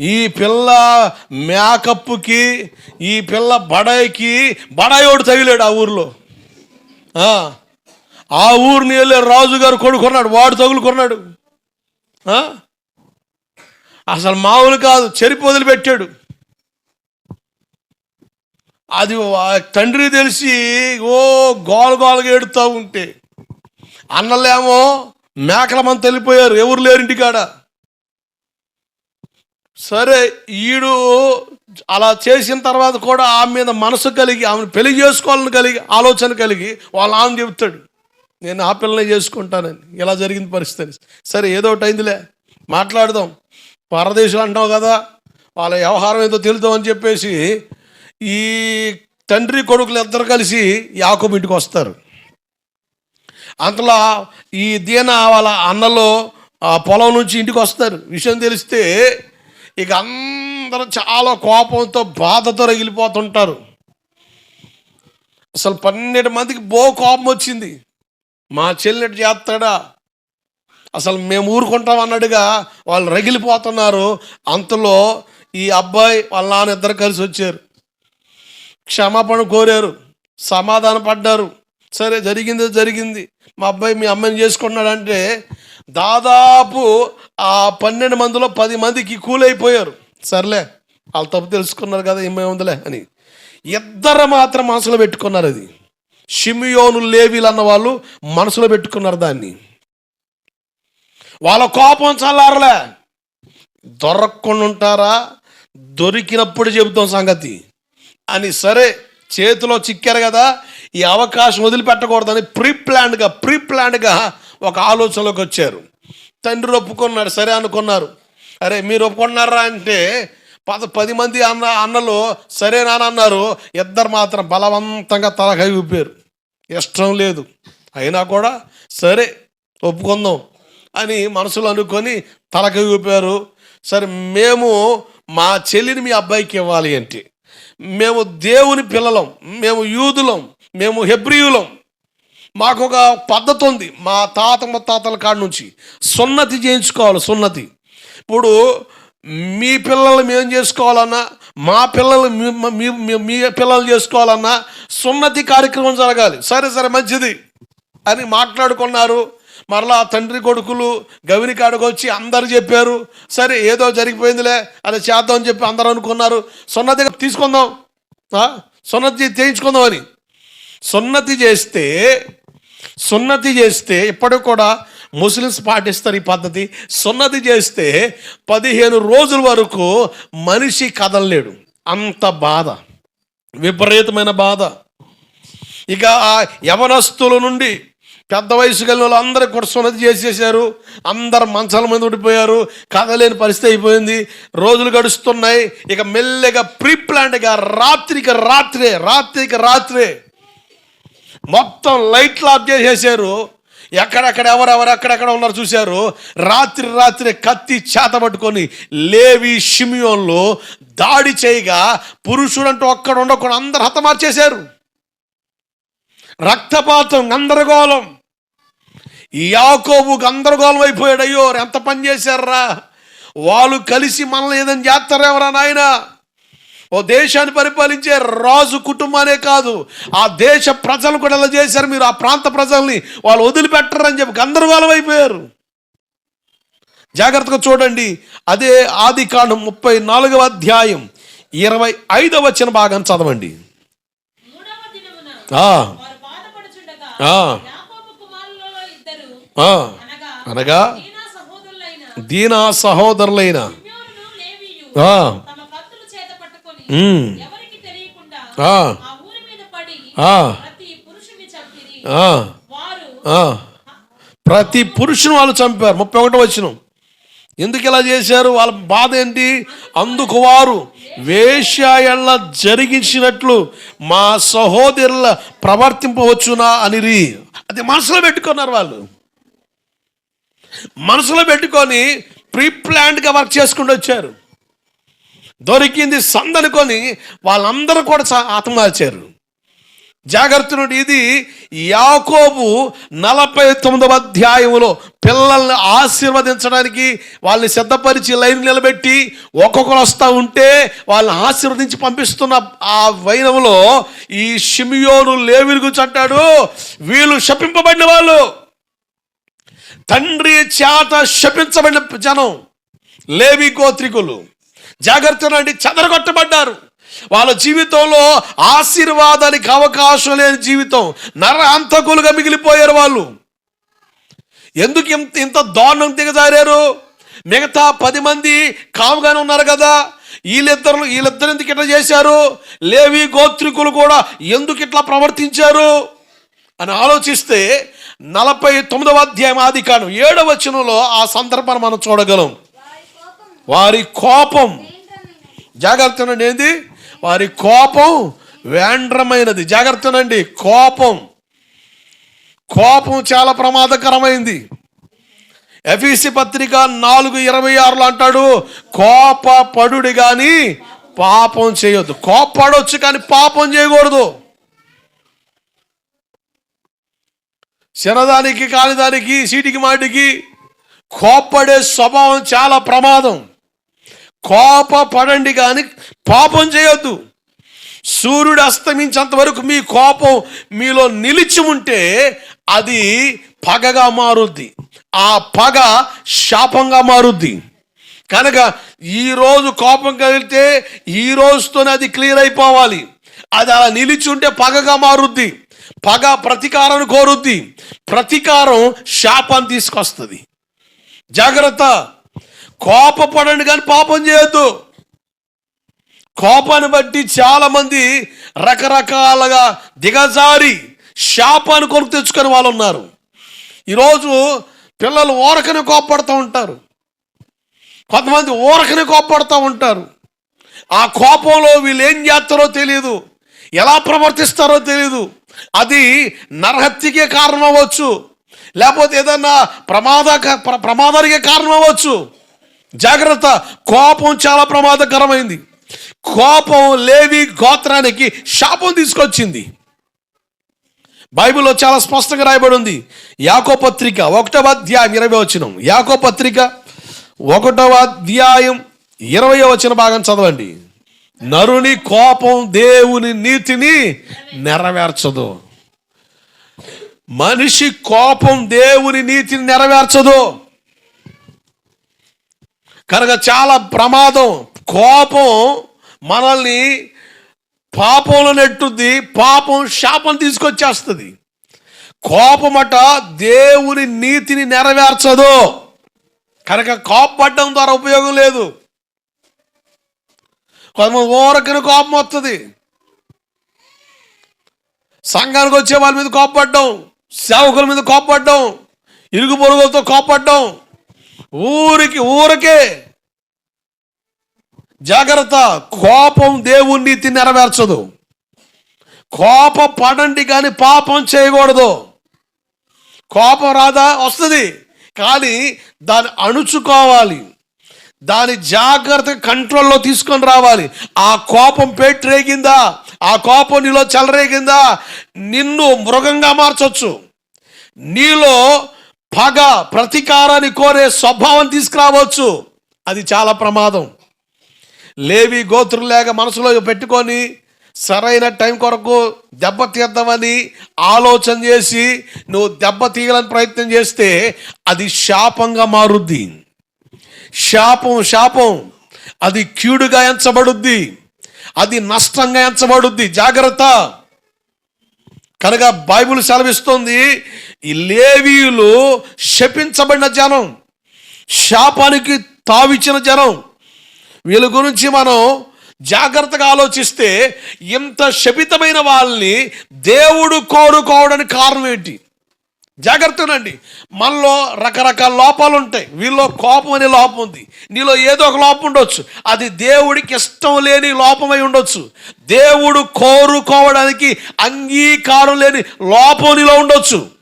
ఈ పిల్ల మేకప్కి ఈ పిల్ల బడాయికి బడాయోడు తగిలాడు ఆ ఊర్లో. ఆ, ఊరిని వెళ్ళే రాజుగారు కొడుకున్నాడు వాడు తగులుకున్నాడు. అసలు మామూలు కాదు చెరిపి వదిలిపెట్టాడు. అది తండ్రి తెలిసి ఓ గోల గోలగా ఏడుతూ ఉంటే అన్నలేమో మేకలమంతా వెళ్ళిపోయారు ఎవరు లేరు ఇంటికాడ. సరే ఈడు అలా చేసిన తర్వాత కూడా ఆమె మీద మనసు కలిగి ఆమెను పెళ్ళి చేసుకోవాలని కలిగి ఆలోచన కలిగి వాళ్ళ ఆమె చెబుతాడు నేను ఆ పిల్లనే చేసుకుంటానని. ఇలా జరిగింది పరిస్థితి. సరే ఏదో ఒకటి అయిందిలే. మాట్లాడదాం. పరదేశం అంటావు కదా వాళ్ళ వ్యవహారం ఏదో తెలుద్దామని చెప్పేసి ఈ తండ్రి కొడుకులు ఇద్దరు కలిసి యాకోబు ఇంటికి వస్తారు. అంతలో ఈ దీన వాళ్ళ అన్నలో ఆ పొలం నుంచి ఇంటికి వస్తారు. విషయం తెలిస్తే ఇక అందరూ చాలా కోపంతో బాధతో రగిలిపోతుంటారు. అసలు పన్నెండు మందికి బో కోపం వచ్చింది. మా చెల్లెడు చేస్తాడా? అసలు మేము ఊరుకుంటాం అన్నట్టుగా వాళ్ళు రగిలిపోతున్నారు. అంతలో ఈ అబ్బాయి వాళ్ళ నాన్న ఇద్దరు కలిసి వచ్చారు. క్షమాపణ కోరారు. సమాధాన పడ్డారు. సరే జరిగింది జరిగింది. మా అబ్బాయి మీ అమ్మాయిని చేసుకున్నాడంటే దాదాపు ఆ పన్నెండు మందిలో పది మందికి కూలైపోయారు. సర్లే వాళ్ళు తప్పు తెలుసుకున్నారు కదా ఏమేముందిలే అని. ఇద్దరు మాత్రం మనసులో పెట్టుకున్నారు అది. షిమియోను లేవీలు అన్న వాళ్ళు మనసులో పెట్టుకున్నారు దాన్ని. వాళ్ళ కోపం చల్లారలే. దొరకకుండా ఉంటారా? దొరికినప్పుడు చెబుతాం సంగతి. అని సరే చేతిలో చిక్కారు కదా ఈ అవకాశం వదిలిపెట్టకూడదని ప్రీ ప్లాన్డ్గా ప్రీ ప్లాన్డ్గా ఒక ఆలోచనలోకి వచ్చారు. తండ్రి ఒప్పుకున్నాడు సరే అనుకున్నారు. అరే మీరు ఒప్పుకున్నారా అంటే పద పది మంది అన్న అన్నలు సరే నాన్న అన్నారు. ఇద్దరు మాత్రం బలవంతంగా తలకై ఊపారు ఇష్టం లేదు. అయినా కూడా సరే ఒప్పుకుందాం అని మనసులో అనుకొని తలకై ఊపారు సరే మేము మా చెల్లిని మీ అబ్బాయికి ఇవ్వాలి అంటే మేము దేవుని పిల్లలం మేము యూదులం మేము హెబ్రియులం మాకు ఒక పద్ధతి ఉంది. మా తాత ముత్తాతల కాడ నుంచి సున్నతి చేయించుకోవాలి సున్నతి. ఇప్పుడు మీ పిల్లల్ని మేము చేసుకోవాలన్నా మా పిల్లలు మీ- మీ- పిల్లలు చేసుకోవాలన్నా సున్నతి కార్యక్రమం జరగాలి. సరే సరే మంచిది అని మాట్లాడుకున్నారు. మరలా తండ్రి కొడుకులు గవిని కాడకు వచ్చి అందరు చెప్పారు. సరే ఏదో జరిగిపోయిందిలే అది చేద్దాం అని చెప్పి అందరూ అనుకున్నారు. సున్నతి తీసుకుందాం. సున్నతి చేయించుకుందాం అని సున్నతి చేస్తే సున్నతి చేస్తే ఇప్పటికి కూడా ముస్లిమ్స్ పాటిస్తారు ఈ పద్ధతి సున్నతి చేస్తే పదిహేను రోజుల వరకు మనిషి కదలలేడు. అంత బాధ. విపరీతమైన బాధ. ఇక ఆ యవనస్తుల నుండి పెద్ద వయసు కలిగిన వాళ్ళు కూడా సున్నతి చేసేసారు. అందరు మంచాల మీద ఉండిపోయారు. కదలేని పరిస్థితి అయిపోయింది. రోజులు గడుస్తున్నాయి. ఇక మెల్లగా ప్రీప్లాంట్గా రాత్రికి రాత్రే రాత్రికి రాత్రే మొత్తం లైట్లు ఆఫ్ చేసేసారు ఎక్కడెక్కడ ఎవరెవరు ఎక్కడెక్కడ ఉన్నారు చూశారు. రాత్రి రాత్రి కత్తి చేత పట్టుకొని లేవి షిమియోన్లో దాడి చేయగా పురుషుడంటూ ఒక్కడ ఉండకుండా అందరు హతమార్చేశారు రక్తపాతం గందరగోళం. యాకోబు గందరగోళం అయిపోయాడు. అయ్యో ఎంత పని చేశారా? వాళ్ళు కలిసి మనల్ని ఏదైనా చేస్తారేమరా నాయనా? ఓ దేశాన్ని పరిపాలించే రాజు కుటుంబానే కాదు. ఆ దేశ ప్రజలు కూడా ఎలా చేశారు. మీరు ఆ ప్రాంత ప్రజల్ని వాళ్ళు వదిలిపెట్టరని చెప్పి గందరగోళం అయిపోయారు. జాగ్రత్తగా చూడండి. అదే ఆది కాండం ముప్పై నాలుగవ అధ్యాయం ఇరవై ఐదవ వచ్చిన భాగం చదవండి. అనగా దీనా సహోదరులైన ప్రతి పురుషుని వాళ్ళు చంపారు. ముప్పై ఒకటో వచ్చిన ఎందుకు ఇలా చేశారు? వాళ్ళ బాధ ఏంటి? అందుకు వారు వేశ్యాయళ్ళ జరిగించినట్లు మా సహోదరుల ప్రవర్తింపవచ్చునా అనిరి. అది మనసులో పెట్టుకున్నారు వాళ్ళు. మనసులో పెట్టుకొని ప్రీ ప్లాన్డ్గా వర్క్ చేసుకుంటూ వచ్చారు. దొరికింది సందనుకొని వాళ్ళందరూ కూడా చ- ఆత్మహత్యారు. జాగ్రత్త నుండి ఇది యాకోబు నలభై తొమ్మిదవ అధ్యాయంలో పిల్లల్ని ఆశీర్వదించడానికి వాళ్ళని సిద్ధపరిచి లైన్ నిలబెట్టి ఒక్కొక్కరు వస్తూ ఉంటే వాళ్ళని ఆశీర్వదించి పంపిస్తున్న ఆ వైనంలో ఈ షిమియోను లేవిరి గురించి అంటాడు వీళ్ళు శపింపబడిన వాళ్ళు. తండ్రి చేత శపించబడిన జనం లేవి గోత్రికులు. జాగ్రత్తనండి చెదరగొట్టబడ్డారు. వాళ్ళ జీవితంలో ఆశీర్వాదానికి అవకాశం లేని జీవితం నర అంతకులుగా మిగిలిపోయారు వాళ్ళు. ఎందుకు ఇంత ఇంత దారుణం దిగజారారు? మిగతా పది మంది కాముగానే ఉన్నారు కదా. వీళ్ళిద్దరు వీళ్ళిద్దరు ఎందుకు ఇట్లా చేశారు? లేవి గోత్రికులు కూడా ఎందుకు ఇట్లా ప్రవర్తించారు? అని ఆలోచిస్తే నలభై తొమ్మిదవ అధ్యాయం ఆది కాను ఏడవ వచనంలో ఆ సందర్భాన్ని మనం చూడగలం. వారి కోపం. జాగ్రత్తనండి. ఏంది వారి కోపం వేండ్రమైనది. జాగ్రత్తనండి. కోపం. కోపం చాలా ప్రమాదకరమైంది. ఎఫీసి పత్రిక నాలుగు ఇరవై ఆరులో అంటాడు కోపపడు కానీ పాపం చేయొద్దు. కోపడవచ్చు కానీ పాపం చేయకూడదు. చిన్నదానికి కాలిదానికి సీటికి మాటికి కోప్పడే స్వభావం చాలా ప్రమాదం. కోప పడండి కానీ పాపం చేయొద్దు. సూర్యుడు అస్తమించేంత వరకు మీ కోపం మీలో నిలిచి ఉంటే అది పగగా మారుద్ది. ఆ పగ శాపంగా మారుద్ది. కనుక ఈరోజు కోపం కలిగితే ఈ రోజుతోనే అది క్లియర్ అయిపోవాలి. అది అలా నిలిచి ఉంటే పగగా మారుద్ది. పగ ప్రతీకారం కోరుద్ది. ప్రతీకారం శాపాన్ని తీసుకొస్తుంది. జాగ్రత్త. కోపపడండి కానీ పాపం చేయొద్దు. కోపాన్ని బట్టి చాలామంది రకరకాలుగా దిగజారి శాపాన్ని కొరకు తెచ్చుకొని వాళ్ళు ఉన్నారు. ఈరోజు పిల్లలు ఓరకనే కోపడుతూ ఉంటారు. కొంతమంది ఓరకనే కోపడుతూ ఉంటారు. ఆ కోపంలో వీళ్ళు ఏం చేస్తారో తెలియదు ఎలా ప్రవర్తిస్తారో తెలియదు అది నరహత్యకే కారణం అవ్వచ్చు లేకపోతే ఏదన్నా ప్రమాద ప్ర- ప్రమాదానికే కారణం అవ్వచ్చు జాగ్రత్త. కోపం చాలా ప్రమాదకరమైంది. కోపం లేవి గోత్రానికి శాపం తీసుకొచ్చింది. బైబిల్లో చాలా స్పష్టంగా రాయబడి ఉంది యాకో పత్రిక ఒకటవ అధ్యాయం ఇరవై వచనం. యాకో పత్రిక ఒకటవ అధ్యాయం ఇరవై వచ్చిన భాగం చదవండి. నరుని కోపం దేవుని నీతిని నెరవేర్చదు. మనిషి కోపం దేవుని నీతిని నెరవేర్చదు. కనుక చాలా ప్రమాదం కోపం మనల్ని పాపంలో నెట్టుద్ది పాపం శాపం తీసుకొచ్చేస్తుంది. కోపమట దేవుని నీతిని నెరవేర్చదు. కనుక కోపపడడం ద్వారా ఉపయోగం లేదు. కొంతమంది ఊరకని కోపం వస్తుంది సంఘానికి వచ్చే వాళ్ళ మీద కోపపడ్డం సేవకుల మీద కోపపడ్డం ఇరుగు పొరుగులతో కోపడ్డం ఊరికి ఊరికే జాగ్రత్త కోపం దేవుని నీతి నెరవేర్చదు. కోప పడండి కానీ పాపం చేయకూడదు. కోపం రాదా? వస్తుంది. కానీ దాన్ని అణుచుకోవాలి. దాని జాగ్రత్త కంట్రోల్లో తీసుకొని రావాలి. ఆ కోపం పెట్టరేగిందా ఆ కోపం నీలో చెలరేగిందా? నిన్ను మృగంగా మార్చొచ్చు. నీలో పగ ప్రతీకారాన్ని కోరే స్వభావం తీసుకురావచ్చు. అది చాలా ప్రమాదం. లేవి గోత్రులు లేక మనసులో పెట్టుకొని సరైన టైం కొరకు దెబ్బ తీద్దామని ఆలోచన చేసి నువ్వు దెబ్బ తీయాలని ప్రయత్నం చేస్తే అది శాపంగా మారుద్ది. శాపం శాపం. అది కీడుగా ఎంచబడుద్ది. అది నష్టంగా ఎంచబడుద్ది. జాగ్రత్త. కనుక బైబిల్ సెలవిస్తుంది ఈ లేవీయులు శపించబడిన జనం శాపానికి తావిచ్చిన జనం. వీళ్ళ గురించి మనం జాగ్రత్తగా ఆలోచిస్తే ఇంత శపితమైన వాళ్ళని దేవుడు కోరుకోవడానికి కారణం ఏంటి? జాగ్రత్తనండి. మనలో రకరకాల లోపాలు ఉంటాయి వీళ్ళలో కోపం అనే లోపం ఉంది. నీలో ఏదో ఒక లోపం ఉండొచ్చు. అది దేవుడికి ఇష్టం లేని లోపమై ఉండొచ్చు. దేవుడు కోరుకోవడానికి అంగీకారం లేని లోపం నీలో ఉండొచ్చు.